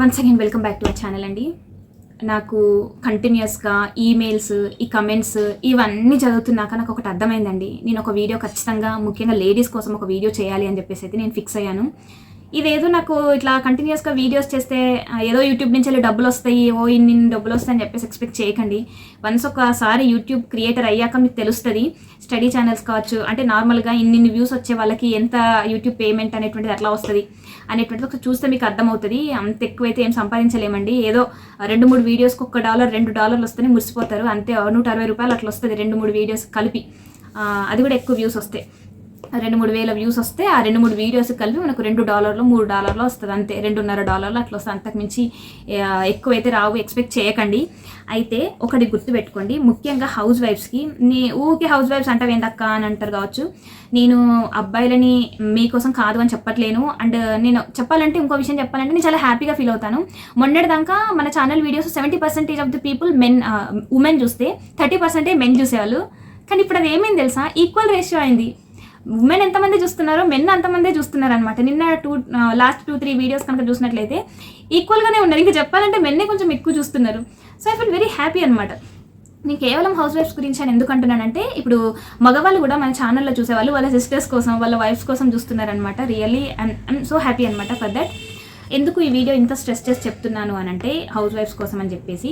Once again welcome back to our channel అండి నాకు కంటిన్యూస్గా ఈమెయిల్స్ ఈ కమెంట్స్ ఇవన్నీ చదువుతున్నాక నాకు ఒకటి అర్థమైందండి. నేను ఒక వీడియో ఖచ్చితంగా ముఖ్యంగా లేడీస్ కోసం ఒక వీడియో చేయాలి అని చెప్పేసి అయితే నేను ఫిక్స్ అయ్యాను. ఇదేదో నాకు ఇట్లా కంటిన్యూస్గా వీడియోస్ చేస్తే ఏదో యూట్యూబ్ నుంచి వెళ్ళి డబ్బులు వస్తాయి ఓ ఇన్ని డబ్బులు డబ్బులు వస్తాయని చెప్పేసి ఎక్స్పెక్ట్ చేయకండి. వన్స్ ఒకసారి యూట్యూబ్ క్రియేటర్ అయ్యాక మీకు తెలుస్తుంది స్టడీ ఛానల్స్ కావచ్చు అంటే నార్మల్గా ఇన్ని వ్యూస్ వచ్చే వాళ్ళకి ఎంత యూట్యూబ్ పేమెంట్ అనేటువంటిది అట్లా వస్తుంది. అనేటువంటిది ఒకసారి చూస్తే మీకు అర్థమవుతుంది. అంత ఎక్కువైతే ఏం సంపాదించలేమండి. ఏదో రెండు మూడు వీడియోస్కి ఒక్క డాలర్ రెండు డాలర్లు వస్తేనే మురిసిపోతారు. అంతే నూట అరవై రూపాయలు అట్లా వస్తుంది రెండు మూడు వీడియోస్ కలిపి. అది కూడా ఎక్కువ వ్యూస్ వస్తాయి రెండు మూడు వేల వ్యూస్ వస్తే ఆ రెండు మూడు వీడియోస్ కలిపి మనకు రెండు డాలర్లు మూడు డాలర్లు వస్తుంది. అంతే రెండున్నర డాలర్లు అట్లా వస్తుంది. అంతకుమించి ఎక్కువ ఎక్కువైతే రావు. ఎక్స్పెక్ట్ చేయకండి. అయితే ఒకటి గుర్తుపెట్టుకోండి. ముఖ్యంగా హౌస్ వైఫ్స్కి నీ ఊకే హౌస్ వైఫ్స్ అంటావు ఏందక్క అని అంటారు కావచ్చు. నేను అబ్బాయిలని మీకోసం కాదు అని చెప్పట్లేను. అండ్ నేను చెప్పాలంటే ఇంకో విషయం చెప్పాలంటే నేను చాలా హ్యాపీగా ఫీల్ అవుతాను. మొన్నటిదాకా మన channel videos seventy percentage of the people men women చూస్తే థర్టీ పర్సెంటే మెన్ చూసేవాళ్ళు. కానీ ఇప్పుడు అది ఏమైంది తెలుసా? ఈక్వల్ రేషియో అయింది. ఉమెన్ ఎంతమంది చూస్తున్నారో మెన్ అంతమందే చూస్తున్నారు అనమాట నిన్న two last two three videos కనుక చూసినట్లయితే ఈక్వల్గానే ఉన్నారు. ఇంకా చెప్పాలంటే మెన్నే కొంచెం ఎక్కువ చూస్తున్నారు. So I feel very happy అనమాట నేను కేవలం హౌస్ వైఫ్స్ గురించి అని ఎందుకు అంటున్నానంటే ఇప్పుడు మగవాళ్ళు కూడా మన ఛానల్లో చూసేవాళ్ళు వాళ్ళ సిస్టర్స్ కోసం వాళ్ళ వైఫ్స్ కోసం చూస్తున్నారనమాట రియల్లీ ఐమ్ సో హ్యాపీ అనమాట ఫర్ దట్ ఎందుకు ఈ వీడియో ఇంత స్ట్రెస్ చేసి చెప్తున్నాను అని అంటే హౌస్ వైఫ్స్ కోసం అని చెప్పేసి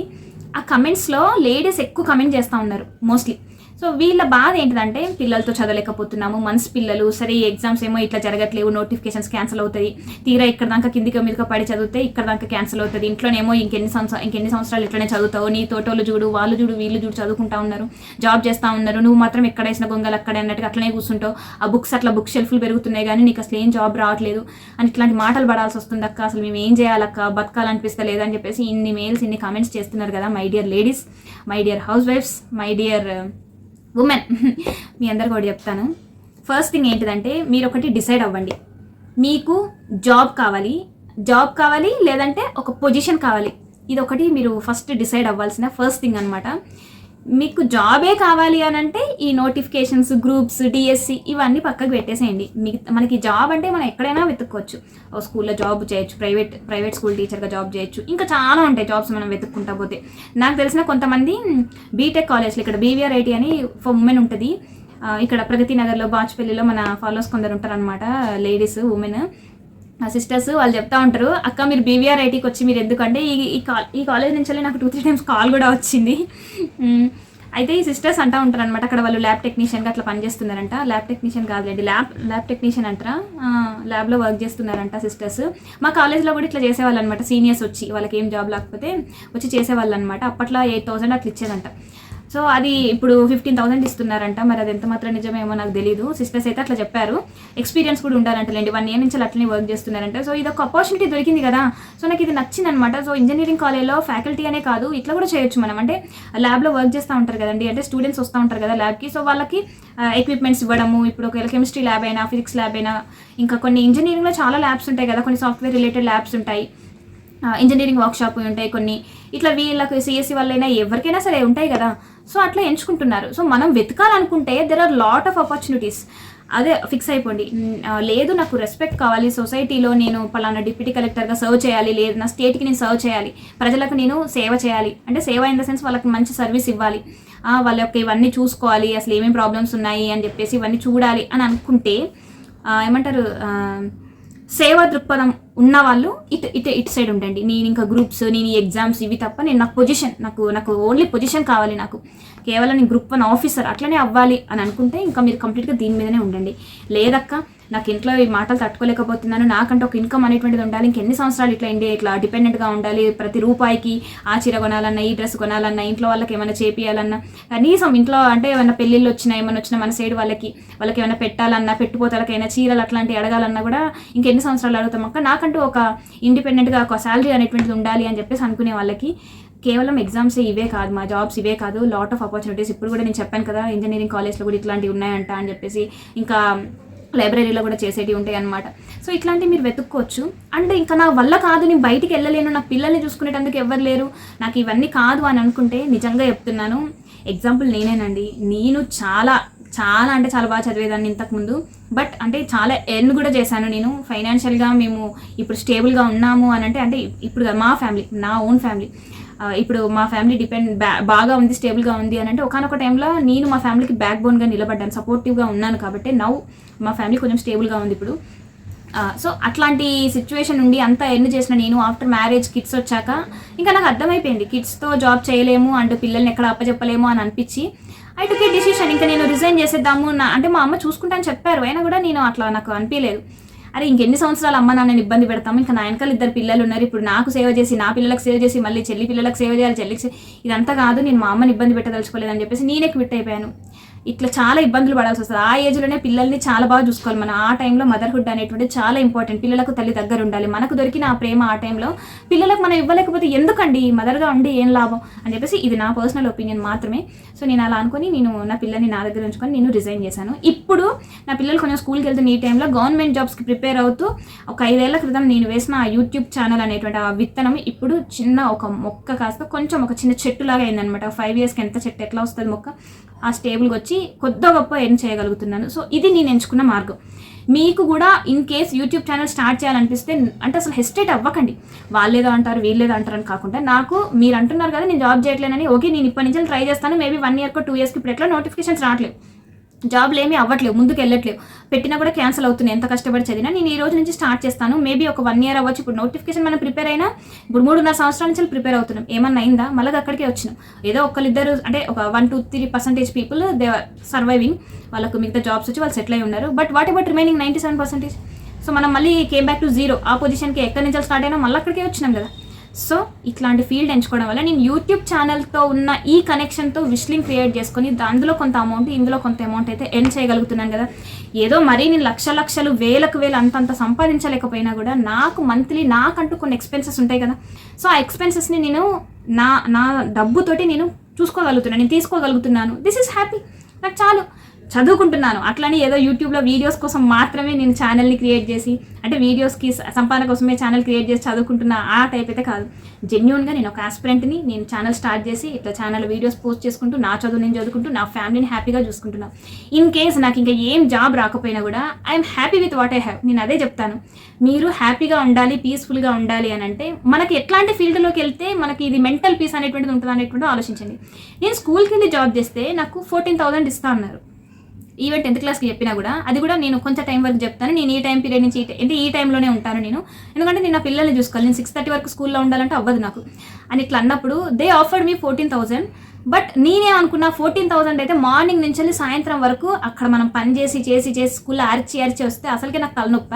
ఆ కమెంట్స్లో లేడీస్ ఎక్కువ కమెంట్ చేస్తూ ఉన్నారు మోస్ట్లీ సో వీళ్ళ బాధ ఏంటిదంటే పిల్లలతో చదవలేకపోతున్నాము మనసు పిల్లలు సరే ఈ ఎగ్జామ్స్ ఏమో ఇట్లా జరగట్లేవు నోటిఫికేషన్స్ క్యాన్సిల్ అవుతుంది తీరా ఇక్కడ దాకా కిందికి మీదకి పడి చదివితే ఇక్కడ దాకా క్యాన్సిల్ అవుతుంది ఇంట్లోనేమో ఇంకెన్ని సంవత్సరాలు ఇంకెన్ని సంవత్సరాలు ఇట్లనే చదువుతావు నీ తోటోళ్ళు చూడు వాళ్ళు చూడు వీళ్ళు చూడు చదువుకుంటా ఉన్నారు జాబ్ చేస్తూ ఉన్నారు నువ్వు మాత్రం ఎక్కడ వేసిన గొంగలు అక్కడే అన్నట్టుగా అట్లనే కూర్చుంటావు ఆ బుక్స్ అట్లా బుక్ షెల్ఫ్లు పెరుగుతున్నాయి కానీ నీకు అసలు ఏం జాబ్ రావట్లేదు అని ఇట్లాంటి మాటలు పడాల్సి వస్తుంది అక్క అసలు మేము ఏం చేయాలక్క బతకాలనిపిస్తా లేదని చెప్పేసి ఇన్ని మెయిల్స్ ఇన్ని కామెంట్స్ చేస్తున్నారు కదా my dear ladies my dear house wives my dear women మీ అందరు కూడా చెప్తాను. ఫస్ట్ థింగ్ ఏంటిదంటే మీరు ఒకటి డిసైడ్ అవ్వండి. మీకు జాబ్ కావాలి. జాబ్ కావాలి లేదంటే ఒక పొజిషన్ కావాలి. ఇది ఒకటి మీరు ఫస్ట్ డిసైడ్ అవ్వాల్సిన ఫస్ట్ థింగ్ అనమాట మీకు జాబే కావాలి అని అంటే ఈ నోటిఫికేషన్స్ గ్రూప్స్ డిఎస్సి ఇవన్నీ పక్కకు పెట్టేసేయండి. మీకు మనకి జాబ్ అంటే మనం ఎక్కడైనా వెతుక్కోవచ్చు. ఓ స్కూల్లో జాబ్ చేయొచ్చు ప్రైవేట్ ప్రైవేట్ స్కూల్ టీచర్గా జాబ్ చేయొచ్చు. ఇంకా చాలా ఉంటాయి జాబ్స్ మనం వెతుక్కుంటా పోతే. నాకు తెలిసిన కొంతమంది బీటెక్ కాలేజ్లో ఇక్కడ బీవీఆర్ ఐటీ అని ఫర్ ఉమెన్ ఉంటుంది. ఇక్కడ ప్రగతి నగర్లో బాచ్పల్లిలో మన ఫాలోవర్స్ కొందరు ఉంటారనమాట లేడీస్ ఉమెన్ నా సిస్టర్స్ వాళ్ళు చెప్తా ఉంటారు అక్క మీరు బీవీఆర్ ఐటీకి వచ్చి మీరు ఎందుకంటే ఈ ఈ ఈ కాలేజ్ నుంచి నాకు టూ త్రీ టైమ్స్ కాల్ కూడా వచ్చింది. అయితే ఈ సిస్టర్స్ అంటా ఉంటారు అనమాట అక్కడ వాళ్ళు ల్యాబ్ టెక్నీషియన్గా అట్లా పనిచేస్తున్నారంట ల్యాబ్ టెక్నీషియన్ కాదులేండి ల్యాబ్ ల్యాబ్ టెక్నీషియన్ అంటారా? ల్యాబ్లో వర్క్ చేస్తున్నారంట సిస్టర్స్ మా కాలేజ్లో కూడా ఇట్లా చేసేవాళ్ళు అనమాట సీనియర్స్ వచ్చి వాళ్ళకి ఏం జాబ్ లేకపోతే వచ్చి చేసేవాళ్ళు అనమాట అప్పట్లో ఎయిట్ థౌసండ్ అట్లా ఇచ్చేదంట. సో అది ఇప్పుడు ఫిఫ్టీన్ థౌసండ్ ఇస్తున్నారంట. మరి అది ఎంత మాత్రం నిజమేమో నాకు తెలియదు సిస్టర్స్ అయితే అట్లా చెప్పారు. ఎక్స్పీరియన్స్ కూడా ఉండాలంటలేండి. వన్ ఇయర్ నుంచి అట్లనే వర్క్ చేస్తున్నారంట. సో ఇది ఒక ఆపర్చునిటీ దొరికింది కదా. సో నాకు ఇది నచ్చింది అనమాట సో ఇంజనీరింగ్ కాలేజ్లో ఫ్యాకల్టీ అనే కాదు ఇట్లా కూడా చేయొచ్చు మనం. అంటే ల్యాబ్లో వర్క్ చేస్తూ ఉంటారు కదండి. అంటే స్టూడెంట్స్ వస్తూ ఉంటారు కదా ల్యాబ్కి సో వాళ్ళకి ఎక్విప్మెంట్స్ ఇవ్వడము. ఇప్పుడు ఒకవేళ కెమిస్ట్రీ ల్యాబ్ అయినా ఫిజిక్స్ ల్యాబ్ అయినా ఇంకా కొన్ని ఇంజనీరింగ్లో చాలా ల్యాబ్స్ ఉంటాయి కదా. కొన్ని సాఫ్ట్వేర్ రిలేటెడ్ ల్యాబ్స్ ఉంటాయి. ఇంజనీరింగ్ వర్క్షాప్ ఉంటాయి కొన్ని. ఇట్లా వీళ్ళకి సిఎస్సి వాళ్ళైనా ఎవరికైనా సరే ఉంటాయి కదా. సో అట్లా ఎంచుకుంటున్నారు. సో మనం వెతకాలనుకుంటే there are lot of opportunities అదే ఫిక్స్ అయిపోండి. లేదు నాకు రెస్పెక్ట్ కావాలి. సొసైటీలో నేను పలానా డిప్యూటీ కలెక్టర్గా సర్వ్ చేయాలి. లేదు నా స్టేట్కి నేను సర్వ్ చేయాలి. ప్రజలకు నేను సేవ చేయాలి. అంటే సేవ ఇన్ ద సెన్స్ వాళ్ళకి మంచి సర్వీస్ ఇవ్వాలి. వాళ్ళ యొక్క ఇవన్నీ చూసుకోవాలి. అసలు ఏమేమి ప్రాబ్లమ్స్ ఉన్నాయి అని చెప్పేసి ఇవన్నీ చూడాలి అని అనుకుంటే ఏమంటారు సేవా దృక్పథం ఉన్న వాళ్ళు ఇటు ఇటు ఇటు సైడ్ ఉండండి. నేను ఇంకా గ్రూప్స్ నేను ఈ ఎగ్జామ్స్ ఇవి తప్ప నేను నాకు పొజిషన్ నాకు నాకు ఓన్లీ పొజిషన్ కావాలి నాకు. కేవలం నేను గ్రూప్ వన్ ఆఫీసర్ అట్లనే అవ్వాలి అని అనుకుంటే ఇంకా మీరు కంప్లీట్గా దీని మీదనే ఉండండి. లేదక్క నాకు ఇంట్లో ఈ మాటలు తట్టుకోలేకపోతున్నాను. నాకంటే ఒక ఇన్కమ్ అనేటువంటిది ఉండాలి. ఇంకెన్ని సంవత్సరాలు ఇట్లా ఇండి ఇట్లా డిపెండెంట్గా ఉండాలి? ప్రతి రూపాయికి ఆ చీర కొనాలన్నా ఈ డ్రెస్ కొనాలన్నా ఇంట్లో వాళ్ళకి ఏమైనా చేపియాలన్నా కనీసం ఇంట్లో అంటే ఏమైనా పెళ్ళిళ్ళు వచ్చినా ఏమైనా వచ్చినా మన సైడ్ వాళ్ళకి వాళ్ళకి ఏమైనా పెట్టాలన్నా పెట్టుపోతలకైనా చీరలు అట్లాంటివి అడగాలన్నా కూడా ఇంకెన్ని సంవత్సరాలు అడుగుతాం. అక్క నాకంటూ ఒక ఇండిపెండెంట్గా ఒక శాలరీ అనేటువంటిది ఉండాలి అని చెప్పేసి అనుకునే వాళ్ళకి కేవలం ఎగ్జామ్స్ ఇవే కాదు మా జాబ్స్ ఇవే కాదు. లాట్ ఆఫ్ ఆపర్చునిటీస్ ఇప్పుడు కూడా నేను చెప్పాను కదా ఇంజనీరింగ్ కాలేజ్లో కూడా ఇట్లాంటివి ఉన్నాయంట అని చెప్పేసి. ఇంకా లైబ్రరీలో కూడా చేసేటివి ఉంటాయి అనమాట సో ఇట్లాంటివి మీరు వెతుక్కోవచ్చు. అండ్ ఇంకా నా వల్ల కాదు నేను బయటికి వెళ్ళలేను నా పిల్లల్ని చూసుకునేటందుకు ఎవరు లేరు. నాకు ఇవన్నీ కాదు అని అనుకుంటే నిజంగా చెప్తున్నాను. ఎగ్జాంపుల్ నేనేనండి. నేను చాలా చాలా అంటే చాలా బాగా చదివేదాన్ని ఇంతకుముందు. బట్ అంటే చాలా ఎర్న్ కూడా చేశాను నేను. ఫైనాన్షియల్గా మేము ఇప్పుడు స్టేబుల్గా ఉన్నాము అని అంటే అంటే ఇప్పుడు మా ఫ్యామిలీ నా ఓన్ ఫ్యామిలీ ఇప్పుడు మా ఫ్యామిలీ డిపెండ్ బాగా ఉంది స్టేబుల్గా ఉంది అని అంటే ఒకనొక టైంలో నేను మా ఫ్యామిలీకి బ్యాక్ బోన్గా నిలబడ్డాను సపోర్టివ్గా ఉన్నాను కాబట్టి నౌ మా ఫ్యామిలీ కొంచెం స్టేబుల్గా ఉంది ఇప్పుడు. సో అట్లాంటి సిచ్యువేషన్ నుండి అంతా ఎన్ని చేసిన నేను ఆఫ్టర్ మ్యారేజ్ కిడ్స్ వచ్చాక ఇంకా నాకు అర్థమైపోయింది. కిడ్స్తో జాబ్ చేయలేము అండ్ పిల్లల్ని ఎక్కడ అప్పచెప్పలేము అని అనిపించి ఐ టుకే డిసిషన్ ఇంకా నేను రిజైన్ చేసేద్దాము నా అంటే మా అమ్మ చూసుకుంటాను చెప్పారు. అయినా కూడా నేను అట్లా నాకు అనిపించలేదు అరే ఇంకెన్ని సంవత్సరాలు అమ్మ నాన్నని ఇబ్బంది పెడతాము? ఇంకా నా వెనకాల ఇద్దరు పిల్లలు ఉన్నారు. ఇప్పుడు నాకు సేవ చేసి నా పిల్లలకు సేవ చేసి మళ్ళీ చెల్లి పిల్లలకు సేవ చేయాలి చెల్లికి ఇదంతా కాదు. నేను మా అమ్మని ఇబ్బంది పెట్టదలుచుకోలేదని చెప్పేసి నేనే క్విట్ అయిపోయాను. ఇట్లా చాలా ఇబ్బందులు పడాల్సి వస్తుంది. ఆ ఏజ్లోనే పిల్లల్ని చాలా బాగా చూసుకోవాలి మనం. ఆ టైంలో మదర్హుడ్ అనేటువంటి చాలా ఇంపార్టెంట్ పిల్లలకు తల్లి దగ్గర ఉండాలి. మనకు దొరికిన ఆ ప్రేమ ఆ టైంలో పిల్లలకు మనం ఇవ్వలేకపోతే ఎందుకండి? మదర్గా ఉండి ఏం లాభం? అని చెప్పేసి ఇది నా పర్సనల్ ఒపీనియన్ మాత్రమే. సో నేను అలా అనుకుని నేను నా పిల్లల్ని నా దగ్గర ఉంచుకొని నేను రిజైన్ చేశాను. ఇప్పుడు నా పిల్లలు కొంచెం స్కూల్కి వెళ్తున్న ఈ టైంలో గవర్నమెంట్ జాబ్స్కి ప్రిపేర్ అవుతూ ఒక ఐదేళ్ళ క్రితం నేను వేసిన ఆ యూట్యూబ్ ఛానల్ అనేటువంటి ఆ విత్తనం ఇప్పుడు చిన్న ఒక మొక్క కాస్త కొంచెం ఒక చిన్న చెట్టులాగా అయిందనమాట ఫైవ్ ఇయర్స్కి ఎంత చెట్టు ఎట్లా వస్తుంది మొక్క? ఆ స్టేబుల్గా వచ్చి కొద్ది గొప్ప ఎర్న్ చేయగలుగుతున్నాను. సో ఇది నేను ఎంచుకున్న మార్గం. మీకు కూడా in case YouTube channel start చేయాలనిపిస్తే అంటే అసలు హెస్టేట్ అవ్వకండి. వాళ్ళేదో అంటారు వీళ్ళేదో అంటారు అని కాకుండా నాకు మీరు అంటున్నారు కదా నేను జాబ్ చేయట్లేనని ఓకే నేను ఇప్పటి నుంచి ట్రై చేస్తాను మేబీ వన్ ఇయర్కో టూ ఇయర్స్కి ఇప్పుడు ఎట్లా నోటిఫికేషన్స్ రావట్లేదు. జాబ్లు ఏమీ అవ్వట్లేవు ముందుకు వెళ్ళట్లేవు పెట్టినా కూడా క్యాన్సిల్ అవుతున్నాయి. ఎంత కష్టపడి చదివినా నేను ఈ రోజు నుంచి స్టార్ట్ చేస్తాను. మేబీ ఒక వన్ ఇయర్ అవ్వచ్చు. ఇప్పుడు నోటిఫికేషన్ మనం ప్రిపేర్ అయినా ఇప్పుడు మూడున్నర సంవత్సరాల నుంచి ప్రిపేర్ అవుతున్నాం. ఏమన్నా అయిందా? మళ్ళీ అక్కడికే వచ్చినాం. ఏదో ఒకరిద్దరు అంటే ఒక one two three percentage people they surviving. వాళ్ళకు మిగతా జాబ్స్ వచ్చి వాళ్ళు సెటిల్ అయి ఉన్నారు. But what about remaining ninety seven percentage? So మనం మళ్ళీ కేమ్ బ్యాక్ టు జీరో. ఆ పొజిషన్కి ఎక్కడి నుంచి స్టార్ట్ అయినా మళ్ళీ అక్కడికే వచ్చినాం కదా. సో ఇట్లాంటి ఫీల్డ్ ఎంచుకోవడం వల్ల నేను యూట్యూబ్ ఛానల్తో ఉన్న ఈ కనెక్షన్తో విష్లింగ్ క్రియేట్ చేసుకొని అందులో కొంత అమౌంట్ ఇందులో కొంత అమౌంట్ అయితే ఎర్న్ చేయగలుగుతున్నాను కదా. ఏదో మరీ నేను లక్ష లక్షలు వేలకు వేలు అంతంత సంపాదించలేకపోయినా కూడా నాకు మంత్లీ నాకంటూ కొన్ని ఎక్స్పెన్సెస్ ఉంటాయి కదా. సో ఆ ఎక్స్పెన్సెస్ని నేను నా నా డబ్బుతోటి నేను చూసుకోగలుగుతున్నాను నేను తీసుకోగలుగుతున్నాను. దిస్ ఈస్ హ్యాపీ నాకు చాలు. చదువుకుంటున్నాను. అట్లని ఏదో యూట్యూబ్లో వీడియోస్ కోసం మాత్రమే నేను ఛానల్ని క్రియేట్ చేసి అంటే వీడియోస్కి సంపాదన కోసమే ఛానల్ క్రియేట్ చేసి చదువుకుంటున్నా ఆ టైప్ అయితే కాదు. జెన్యున్గా నేను ఒక ఆస్పిరెంట్ని నేను ఛానల్ స్టార్ట్ చేసి ఇట్లా ఛానల్ వీడియోస్ పోస్ట్ చేసుకుంటూ నా చదువు నేను చదువుకుంటూ నా ఫ్యామిలీని హ్యాపీగా చూసుకుంటున్నాను ఇన్ కేస్ నాకు ఇంకా ఏం జాబ్ రాకపోయినా కూడా I'm happy with what I have నేను అదే చెప్తాను. మీరు హ్యాపీగా ఉండాలి పీస్ఫుల్గా ఉండాలి అని అంటే మనకి ఎట్లాంటి ఫీల్డ్లోకి వెళ్తే మనకి ఇది మెంటల్ పీస్ అనేటువంటిది ఉంటుంది అనేటువంటిది ఆలోచించండి. నేను స్కూల్కి వెళ్ళి జాబ్ చేస్తే నాకు ఫోర్టీన్ థౌసండ్ ఇస్తా అన్నారు. ఈవెన్ టెన్త్ క్లాస్కి చెప్పినా కూడా అది కూడా నేను కొంచెం టైం వరకు చెప్తాను. నేను ఈ టైం పీరియడ్ నుంచి ఈ అంటే ఈ టైంలోనే ఉంటాను నేను. ఎందుకంటే నేను నా పిల్లల్ని చూసుకోవాలి. నేను సిక్స్ థర్టీ వరకు స్కూల్లో ఉండాలంటే అవ్వదు నాకు. అని ఇట్లా అన్నప్పుడు they offered me fourteen thousand but నేనే అనుకున్న ఫోర్టీన్ థౌసండ్ అయితే మార్నింగ్ నుంచి వెళ్ళి సాయంత్రం వరకు అక్కడ మనం పని చేసి చేసి చేసి స్కూల్లో అరిచి అరిచి వస్తే అసలుకే నాకు తలనొప్ప.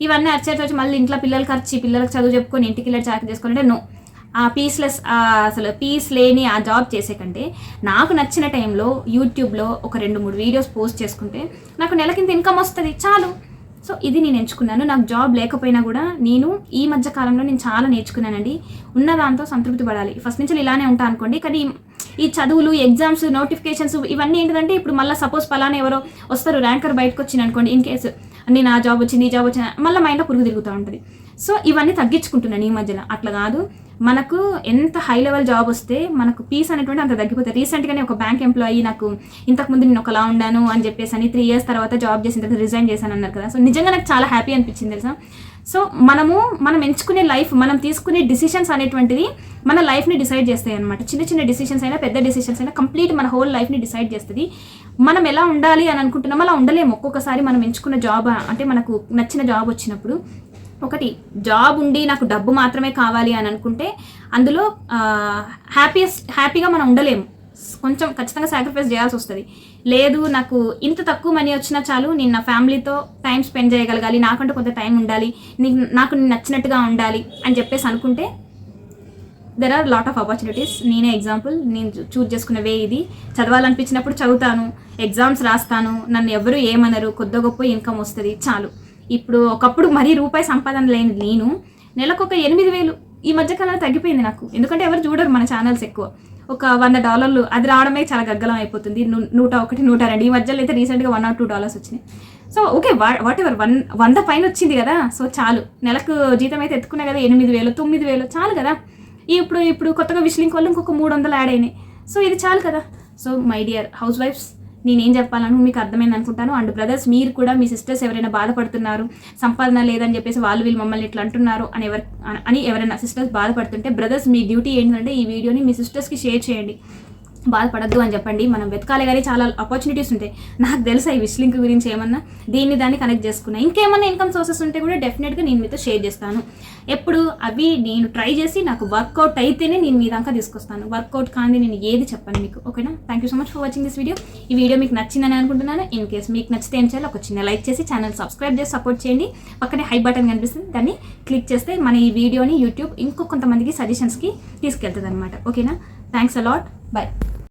ఇవన్నీ అరిచి వచ్చి మళ్ళీ ఇంట్లో పిల్లలకి అరిచి పిల్లలకు చదువు చెప్పుకొని ఇంటికి వెళ్ళి చాకరీ చేసుకోవాలంటే నో ఆ పీస్లెస్ అసలు పీస్ లేని ఆ జాబ్ చేసే కంటే నాకు నచ్చిన టైంలో యూట్యూబ్లో ఒక రెండు మూడు వీడియోస్ పోస్ట్ చేసుకుంటే నాకు నెల కింద ఇన్కమ్ వస్తుంది. చాలు. సో ఇది నేను ఎంచుకున్నాను. నాకు జాబ్ లేకపోయినా కూడా నేను ఈ మధ్య కాలంలో నేను చాలా నేర్చుకున్నానండి. ఉన్న దాంతో సంతృప్తి పడాలి. ఫస్ట్ నుంచి ఇలానే ఉంటా అనుకోండి. కానీ ఈ చదువులు ఎగ్జామ్స్ నోటిఫికేషన్స్ ఇవన్నీ ఏంటంటే ఇప్పుడు మళ్ళీ సపోజ్ పలానా ఎవరో వస్తారు ర్యాంకర్ బయటకు వచ్చింది అనుకోండి ఇన్ కేసు నేను ఆ జాబ్ వచ్చింది ఈ జాబ్ వచ్చింది మళ్ళీ మైండ్లో పురుగు తిరుగుతూ ఉంటుంది. సో ఇవన్నీ తగ్గించుకుంటున్నాను ఈ మధ్యలో. అట్లా కాదు మనకు ఎంత హై లెవెల్ జాబ్ వస్తే మనకు పీస్ అనేటువంటి అంత తగ్గిపోతుంది. రీసెంట్గానే ఒక బ్యాంక్ ఎంప్లాయీ నాకు ఇంతకుముందు నేను ఒకలా ఉండాను అని చెప్పేసి అని త్రీ ఇయర్స్ తర్వాత జాబ్ చేసిన తర్వాత రిజైన్ చేశాను అన్నారు కదా. సో నిజంగా నాకు చాలా హ్యాపీ అనిపించింది తెలుసా? సో మనము మనం ఎంచుకునే లైఫ్ మనం తీసుకునే డిసిషన్స్ అనేటువంటిది మన లైఫ్ని డిసైడ్ చేస్తాయి అనమాట చిన్న చిన్న డిసిషన్స్ అయినా పెద్ద డిసిషన్స్ అయినా కంప్లీట్ మన హోల్ లైఫ్ని డిసైడ్ చేస్తుంది. మనం ఎలా ఉండాలి అని అనుకుంటున్నాం అలా ఉండలేము. ఒక్కొక్కసారి మనం ఎంచుకున్న జాబ్ అంటే మనకు నచ్చిన జాబ్ వచ్చినప్పుడు ఒకటి జాబ్ ఉండి నాకు డబ్బు మాత్రమే కావాలి అని అనుకుంటే అందులో హ్యాపీయెస్ట్ హ్యాపీగా మనం ఉండలేము. కొంచెం ఖచ్చితంగా సాక్రిఫైస్ చేయాల్సి వస్తుంది. లేదు నాకు ఇంత తక్కువ మనీ వచ్చినా చాలు నేను నా ఫ్యామిలీతో టైం స్పెండ్ చేయగలగాలి నాకంటూ కొంత టైం ఉండాలి నీకు నాకు నేను నచ్చినట్టుగా ఉండాలి అని చెప్పేసి అనుకుంటే there are lot of opportunities నేనే ఎగ్జాంపుల్ నేను చూజ్ చేసుకున్న వే ఇది. చదవాలనిపించినప్పుడు చదువుతాను ఎగ్జామ్స్ రాస్తాను నన్ను ఎవరు ఏమనరు కొద్ది గొప్ప ఇన్కమ్ వస్తుంది చాలు. ఇప్పుడు ఒకప్పుడు మరీ రూపాయి సంపాదన లేని నేను నెలకు ఒక ఎనిమిది వేలు ఈ మధ్యకాలంలో తగ్గిపోయింది నాకు. ఎందుకంటే ఎవరు చూడరు మన ఛానల్స్ ఎక్కువ. ఒక వంద డాలర్లు అది రావడమే చాలా గగ్గలం అయిపోతుంది. నూట ఒకటి నూట రెండు. ఈ మధ్యలో అయితే రీసెంట్గా వన్ ఆర్ టూ డాలర్స్ వచ్చినాయి. So okay whatever one వంద పైన వచ్చింది కదా. సో చాలు. నెలకు జీతం అయితే ఎత్తుకున్నా కదా ఎనిమిది వేలు తొమ్మిది వేలు చాలు కదా. ఇప్పుడు ఇప్పుడు కొత్తగా విష్లింక్ వల్ల ఇంకొక మూడు వందలు యాడ్ అయినాయి. సో ఇది చాలు కదా. సో మై డియర్ హౌస్ వైఫ్స్ నేనేం చెప్పాలను? మీకు అర్థమైంది అనుకుంటాను. అండ్ బ్రదర్స్ మీరు కూడా మీ సిస్టర్స్ ఎవరైనా బాధపడుతున్నారు సంపాదన లేదని చెప్పేసి వాళ్ళు వీళ్ళు మమ్మల్ని ఇట్లా అంటున్నారు అని ఎవరు అని ఎవరైనా సిస్టర్స్ బాధపడుతుంటే బ్రదర్స్ మీ డ్యూటీ ఏంటంటే ఈ వీడియోని మీ సిస్టర్స్కి షేర్ చేయండి. బాధపడద్దు అని చెప్పండి. మనం వెతకాలి కానీ చాలా ఆపర్చునిటీస్ ఉంటాయి. నాకు తెలుసా ఈ విష్ లింక్ గురించి ఏమన్నా? దీన్ని దాన్ని కనెక్ట్ చేసుకున్నా. ఇంకేమన్నా ఇన్కమ్ సోర్సెస్ ఉంటే కూడా డెఫినెట్గా నేను మీతో షేర్ చేస్తాను. ఎప్పుడు అవి నేను ట్రై చేసి నాకు వర్కౌట్ అయితేనే నేను మీ దాకా తీసుకొస్తాను. వర్కౌట్ కానీ నేను ఏది చెప్పాను మీకు. ఓకేనా thank you so much for watching this video ఈ వీడియో మీకు నచ్చిందని అనుకుంటున్నాను. ఇన్ కేస్ మీకు నచ్చితే ఏం చేయాలి ఒక చిన్న లైక్ చేసి ఛానల్ సబ్స్క్రైబ్ చేసి సపోర్ట్ చేయండి. పక్కనే హై బటన్ కనిపిస్తుంది. దాన్ని క్లిక్ చేస్తే మన ఈ వీడియోని యూట్యూబ్ ఇంకో కొంతమందికి సజెషన్స్కి తీసుకెళ్తుంది అనమాట ఓకేనా Thanks a lot. Bye.